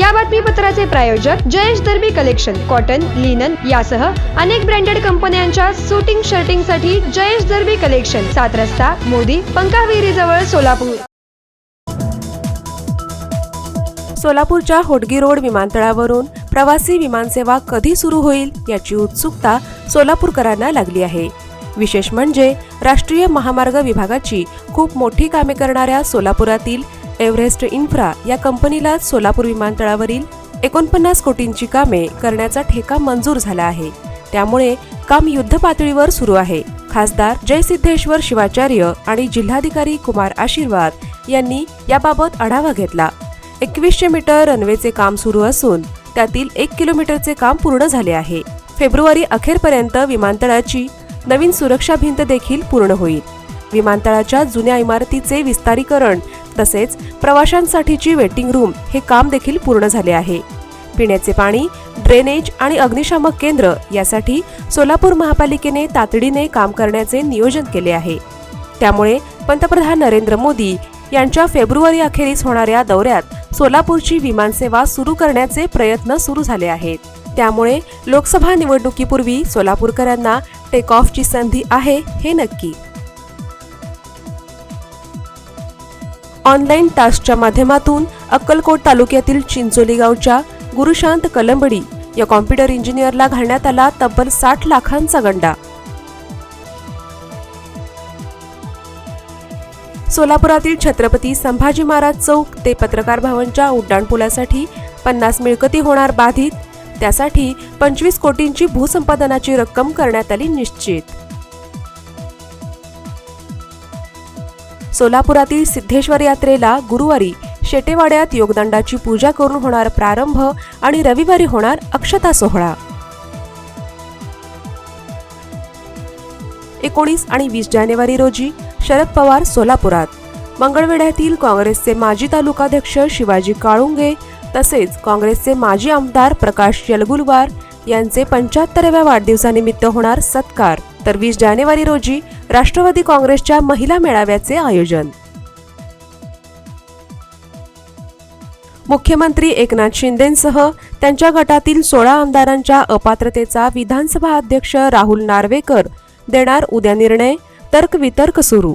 या बातमीपत्राचे प्रायोजक Jayesh Darbi collection cotton linen यासह अनेक ब्रँडेड कंपन्यांच्या सुटिंग शर्टिंगसाठी जयेश दर्बी कलेक्शन सात रस्ता मोदी पंकाविरी जवळ सोलापूर. सोलापूरच्या होडगी रोड विमानतळावरून प्रवासी विमानसेवा कधी सुरू होईल याची उत्सुकता सोलापूरकरांना लागली आहे. विशेष म्हणजे राष्ट्रीय महामार्ग विभागाची खूप मोठी कामे करणाऱ्या सोलापुरातील एव्हरेस्ट इन्फ्रा या कंपनीला सोलापूर विमानतळावरील एकोणपन्नास कोटींची कामे करण्याचा ठेका मंजूर झाला आहे. त्यामुळे काम युद्ध पातळीवर सुरू आहे. खासदार जयसिद्धेश्वर शिवाचार्य आणि जिल्हाधिकारी कुमार आशीर्वाद यांनी याबाबत आढावा घेतला. एकवीसशे मीटर रनवेचे काम सुरू असून त्यातील एक किलोमीटरचे काम पूर्ण झाले आहे. फेब्रुवारी अखेरपर्यंत विमानतळाची नवीन सुरक्षा भिंत देखील पूर्ण होईल. विमानतळाच्या जुन्या इमारतीचे विस्तारीकरण तसेच प्रवाशांसाठीची वेटिंग रूम हे काम देखील पूर्ण झाले आहे. पिण्याचे पाणी ड्रेनेज आणि अग्निशामक केंद्र यासाठी सोलापूर महापालिकेने तातडीने काम करण्याचे नियोजन केले आहे. त्यामुळे पंतप्रधान नरेंद्र मोदी यांच्या फेब्रुवारी अखेरीस होणाऱ्या दौऱ्यात सोलापूरची विमानसेवा सुरू करण्याचे प्रयत्न सुरू झाले आहेत. त्यामुळे लोकसभा निवडणुकीपूर्वी सोलापूरकरांना टेक ऑफची संधी आहे हे नक्की. ऑनलाईन टास्कच्या माध्यमातून अक्कलकोट तालुक्यातील चिंचोली गावच्या गुरुशांत कलंबडी या कॉम्प्युटर इंजिनियरला घालण्यात आला तब्बल साठ लाखांचा गंडा. सोलापुरातील छत्रपती संभाजी महाराज चौक ते पत्रकार भवनच्या उड्डाणपुलासाठी पन्नास मिळकती होणार बाधित त्यासाठी पंचवीस कोटींची भूसंपादनाची रक्कम करण्यात आली निश्चित. सोलापुरातील सिद्धेश्वर यात्रेला गुरुवारी शेटेवाड्यात योगदंडाची पूजा करून होणार प्रारंभ आणि रविवारी होणार अक्षता सोहळा. एकोणीस आणि वीस जानेवारी रोजी शरद पवार सोलापुरात. मंगळवेढ्यातील काँग्रेसचे माजी तालुकाध्यक्ष शिवाजी काळुंगे तसेच काँग्रेसचे माजी आमदार प्रकाश यलगुलवार यांचे पंच्याहत्तराव्या वाढदिवसानिमित्त होणार सत्कार. तर वीस जानेवारी रोजी राष्ट्रवादी काँग्रेसच्या महिला मेळाव्याचे आयोजन. मुख्यमंत्री एकनाथ शिंदेंसह त्यांच्या गटातील सोळा आमदारांच्या अपात्रतेचा विधानसभा अध्यक्ष राहुल नार्वेकर देणार उद्या निर्णय तर्कवितर्क सुरू.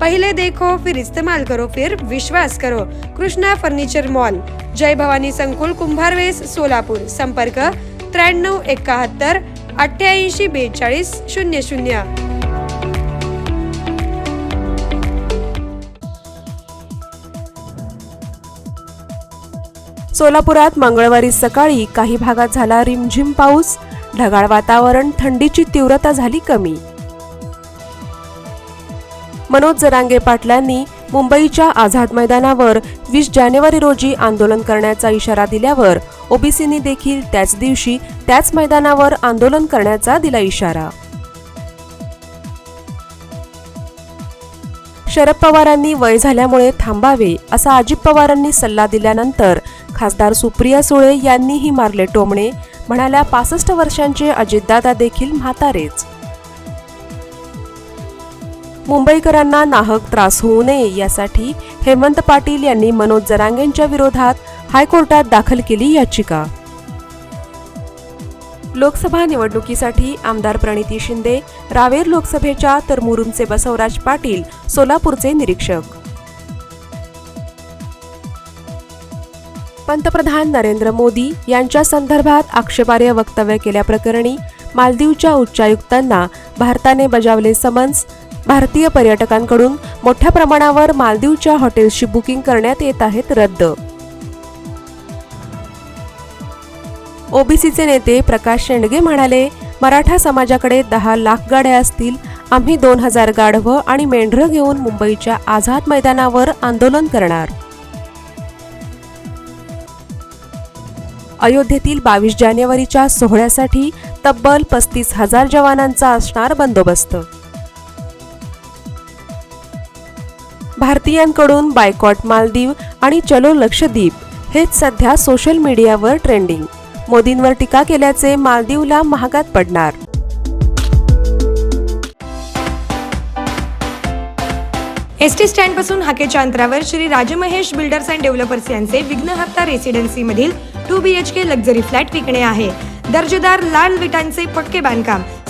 पहिले देखो फिर इस्तेमाल करो फिर विश्वास करो। Krishna furniture mall. जय भवानी संकुल कुंभारवेस सोलापूर। संपर्क त्र्याण्णव एकाहत्तर अठ्ठ्याऐंशी बेचाळीस शून्य शून्य. सोलापुरात मंगळवारी सकाळी काही भागात झाला रिमझिम पाऊस. ढगाळ वातावरण थंडीची तीव्रता झाली कमी. मनोज जरांगे पाटलांनी मुंबईच्या आझाद मैदानावर वीस जानेवारी रोजी आंदोलन करण्याचा इशारा दिल्यावर ओबीसींनी देखील त्याच दिवशी त्याच मैदानावर आंदोलन करण्याचा दिला इशारा. शरद पवारांनी वय झाल्यामुळे थांबावे असा अजित पवारांनी सल्ला दिल्यानंतर खासदार सुप्रिया सुळे यांनीही मारले टोमणे म्हणाल्या पासष्ट वर्षांचे अजितदादा देखील म्हातारेच. मुंबईकरांना नाहक त्रास होऊ नये यासाठी हेमंत पाटील यांनी मनोज जरांगेंच्या विरोधात हायकोर्टात दाखल केली याचिका. लोकसभा निवडणुकीसाठी आमदार प्रणिती शिंदे रावेर लोकसभेच्या तर मुरुमचे बसवराज पाटील सोलापूरचे निरीक्षक. पंतप्रधान नरेंद्र मोदी यांच्या संदर्भात आक्षेपार्ह वक्तव्य केल्याप्रकरणी मालदीवच्या उच्चायुक्तांना भारताने बजावले समन्स भारतीय पर्यटकांकडून मोठ्या प्रमाणावर मालदीवच्या हॉटेल्सची बुकिंग करण्यात येत आहेत रद्द. ओबीसीचे नेते प्रकाश शेंडगे म्हणाले मराठा समाजाकडे दहा लाख गाड्या असतील आम्ही दोन हजार गाढवं आणि मेंढरं घेऊन मुंबईच्या आझाद मैदानावर आंदोलन करणार. अयोध्येतील बावीस जानेवारीच्या सोहळ्यासाठी तब्बल पस्तीस हजार जवानांचा असणार बंदोबस्त. भारतीयांकडून बायकॉट मालदीव आणि चलो लक्षद्वीप हेच सध्या सोशल मीडियावर ट्रेंडिंग. मोदींवर टीका केल्याचे मालदीवला महागात पडणार. एस टी स्टँडपासून हाकेच्या अंतरावर Shri Rajmahesh builders and developers यांचे विघ्नहर्ता रेसिडेन्सी मधील two B H K luxury flat विकणे आहे. दर्जेदार लाल विटांचे पक्के बांधकाम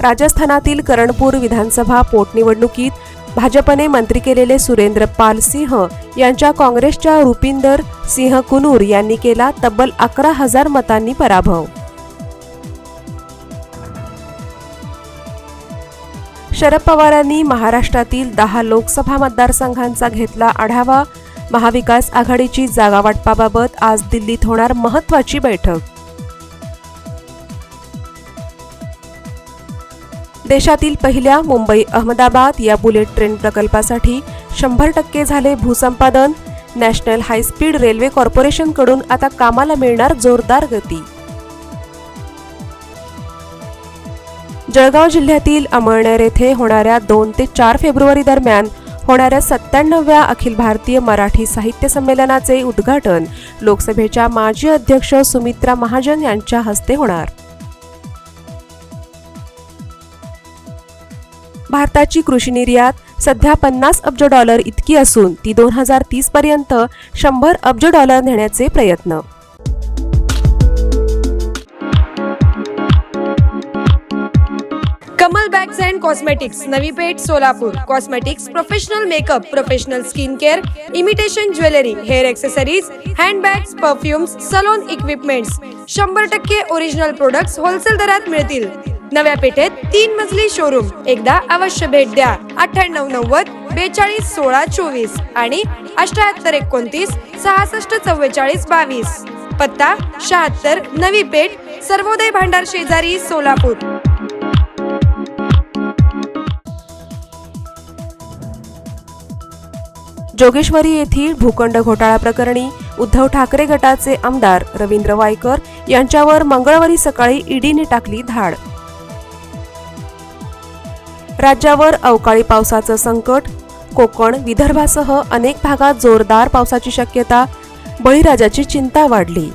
राजस्थानातील करणपूर विधानसभा पोटनिवडणुकीत भाजपने मंत्री केलेले सुरेंद्र पाल सिंह यांच्या काँग्रेसच्या रुपिंदर सिंह कुनूर यांनी केला तब्बल अकरा हजार मतांनी पराभव. शरद पवारांनी महाराष्ट्रातील दहा लोकसभा मतदारसंघांचा घेतला आढावा. महाविकास आघाडीची जागावाटपाबाबत आज दिल्लीत होणार महत्वाची बैठक. देशातील पहिल्या मुंबई अहमदाबाद या बुलेट ट्रेन प्रकल्पासाठी शंभर टक्के झाले भूसंपादन. नॅशनल हायस्पीड रेल्वे कॉर्पोरेशनकडून आता कामाला मिळणार जोरदार गती. जळगाव जिल्ह्यातील अमळनेर येथे होणाऱ्या दोन ते चार फेब्रुवारी दरम्यान होणाऱ्या सत्त्याण्णव्या अखिल भारतीय मराठी साहित्य संमेलनाचे उद्घाटन लोकसभेच्या माजी अध्यक्ष सुमित्रा महाजन यांच्या हस्ते होणार. भारताची कृषी निर्यात सध्या पन्नास अब्ज डॉलर इतकी असून ती दोन हजार तीस पर्यंत शंभर अब्ज डॉलर नेण्याचे प्रयत्न. Kamal bags and cosmetics Navi Peth Solapur. Cosmetics professional makeup professional skin care imitation jewellery hair accessories handbags perfumes salon equipments शंभर टक्के ओरिजिनल प्रोडक्ट्स होलसेल दरात मिळतील. नव्या पेठेत तीन मजली शोरूम एकदा अवश्य भेट द्या. अठ्ठ्याण्णव नव्वद बेचाळीस सोळा चोवीस आणि अठ्याहत्तर एकोणतीस सहासष्ट चव्वेचाळीस बावीस. पत्ता शहात्तर नवी पेठ सर्वोदय भांडार शेजारी सोलापूर. जोगेश्वरी येथील भूखंड घोटाळा प्रकरणी उद्धव ठाकरे गटाचे आमदार रवींद्र वायकर यांच्यावर मंगळवारी सकाळी ईडीने टाकली धाड. राज्यावर अवकाळी पावसाचं संकट कोकण विदर्भासह अनेक भागात जोरदार पावसाची शक्यता बळीराजाची चिंता वाढली.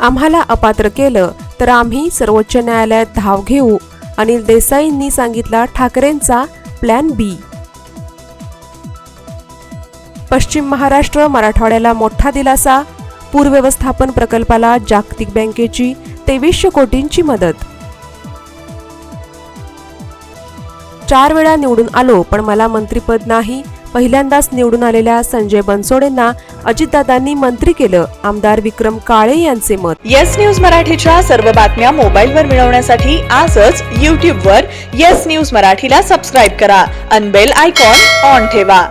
आम्हाला अपात्र केलं तर आम्ही सर्वोच्च न्यायालयात धाव घेऊ अनिल देसाईंनी सांगितला ठाकरेंचा प्लॅन बी पश्चिम महाराष्ट्र मराठवाड्याला मोठा दिलासा पूर व्यवस्थापन प्रकल्पाला जागतिक बँकेची तेवीसशे कोटींची मदत. चार वेळा निवडून आलो पण मला मंत्रीपद नाही. पहिल्यांदाच निवडून आलेल्या संजय बनसोडेंना अजितदादांनी मंत्री केलं. आमदार विक्रम काळे यांचे मत. येस न्यूज मराठीच्या सर्व बातम्या मोबाईलवर मिळवण्यासाठी आजच यूट्यूबवर येस न्यूज मराठीला सबस्क्राईब करा. अनबेल आयकॉन ऑन ठेवा.